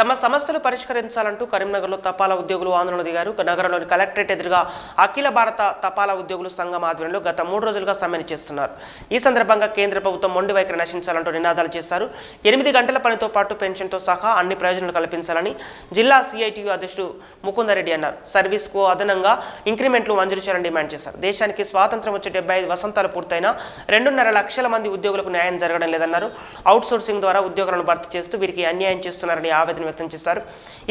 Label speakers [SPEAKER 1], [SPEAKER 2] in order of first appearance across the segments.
[SPEAKER 1] తమ సమస్యలు పరిష్కరించాలంటూ కరీంనగర్లో తపాలా ఉద్యోగులు ఆందోళన దిగారు. నగరంలోని కలెక్టరేట్ ఎదురుగా అఖిల భారత తపాలా ఉద్యోగులు సంఘం ఆధ్వర్యంలో గత మూడు రోజులుగా సమ్మెను చేస్తున్నారు. ఈ సందర్భంగా కేంద్ర ప్రభుత్వం మొండి వైఖరి నశించాలంటూ నినాదాలు చేశారు. ఎనిమిది గంటల పనితో పాటు పెన్షన్తో సహా అన్ని ప్రయోజనాలు కల్పించాలని జిల్లా సిఐటియు అధ్యక్షుడు ముకుందరెడ్డి అన్నారు. సర్వీస్కు అదనంగా ఇంక్రిమెంట్లు మంజూరు చేయాలని డిమాండ్ చేశారు. దేశానికి స్వాతంత్రం వచ్చే డెబ్బై ఐదు వసంతాలు పూర్తయినా రెండున్నర లక్షల మంది ఉద్యోగులకు న్యాయం జరగడం లేదన్నారు. అవుట్సోర్సింగ్ ద్వారా ఉద్యోగులను భర్తీ చేస్తూ వీరికి అన్యాయం చేస్తున్నారని ఆవేదన వ్యక్తం చేశారు.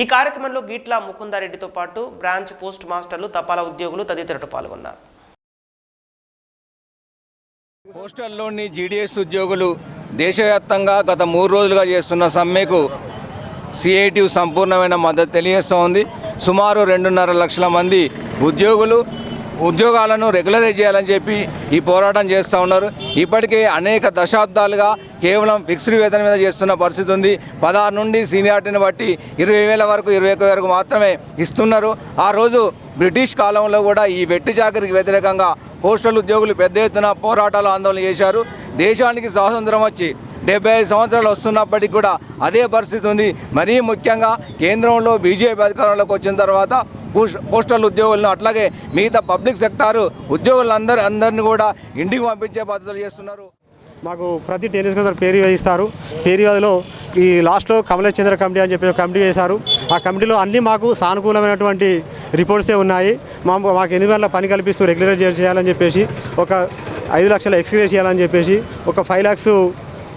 [SPEAKER 1] ఈ కార్యక్రమంలో గీట్ల ముకుందారెడ్డితో పాటు బ్రాంచ్ పోస్ట్ మాస్టర్లు తపాలా ఉద్యోగులు తదితరులు పాల్గొన్నారు.
[SPEAKER 2] పోస్టల్లోని జీడీఎస్ ఉద్యోగులు దేశవ్యాప్తంగా గత మూడు రోజులుగా చేస్తున్న సమ్మెకు సిఐటి సంపూర్ణమైన మద్దతు తెలియజేస్తోంది. సుమారు రెండున్నర లక్షల మంది ఉద్యోగులు ఉద్యోగాలను రెగ్యులరైజ్ చేయాలని చెప్పి ఈ పోరాటం చేస్తూ ఉన్నారు. ఇప్పటికే అనేక దశాబ్దాలుగా కేవలం ఫిక్స్డ్ వేతన మీద చేస్తున్న పరిస్థితి ఉంది. పదహారు నుండి సీనియారిటీని బట్టి ఇరవై వేల వరకు ఇరవై ఒక్క వరకు మాత్రమే ఇస్తున్నారు. ఆ రోజు బ్రిటిష్ కాలంలో కూడా ఈ వెట్టి చాకరికి వ్యతిరేకంగా పోస్టల్ ఉద్యోగులు పెద్ద ఎత్తున పోరాటాలు ఆందోళన చేశారు. దేశానికి స్వాతంత్రం వచ్చి డెబ్బై ఐదు సంవత్సరాలు వస్తున్నప్పటికీ కూడా అదే పరిస్థితి ఉంది. మరీ ముఖ్యంగా కేంద్రంలో బీజేపీ అధికారంలోకి వచ్చిన తర్వాత పోస్ట్- పోస్టల్ ఉద్యోగులను అట్లాగే మిగతా పబ్లిక్ సెక్టారు ఉద్యోగులందరూ అందరినీ కూడా ఇంటికి పంపించే పద్ధతులు చేస్తున్నారు.
[SPEAKER 3] మాకు ప్రతి టెన్నిస్ కోసం పేరు వేయిస్తారు. పేరు ఈ లాస్ట్లో కమలేష్ చంద్ర కమిటీ అని చెప్పి ఒక కమిటీ వేశారు. ఆ కమిటీలో అన్నీ మాకు సానుకూలమైనటువంటి రిపోర్ట్సే ఉన్నాయి. మా మాకు ఎనిమిది గంటల పని కల్పిస్తూ రెగ్యులర్ చేయాలని చెప్పేసి ఒక ఐదు లక్షల ఎక్స్గ్రేస్ చేయాలని చెప్పేసి ఒక ఫైవ్ ల్యాక్స్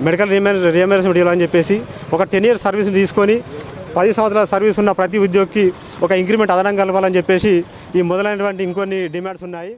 [SPEAKER 3] మెడికల్ రీమెన్ రీఎంబర్స్మెంట్ ఇవ్వాలని చెప్పేసి ఒక టెన్ ఇయర్ సర్వీస్ తీసుకొని పది సంవత్సరాల సర్వీస్ ఉన్న ప్రతి ఉద్యోగికి ఒక ఇంక్రిమెంట్ అదనం కలపాలని చెప్పేసి ఈ మొదలైనటువంటి ఇంకొన్ని డిమాండ్స్ ఉన్నాయి.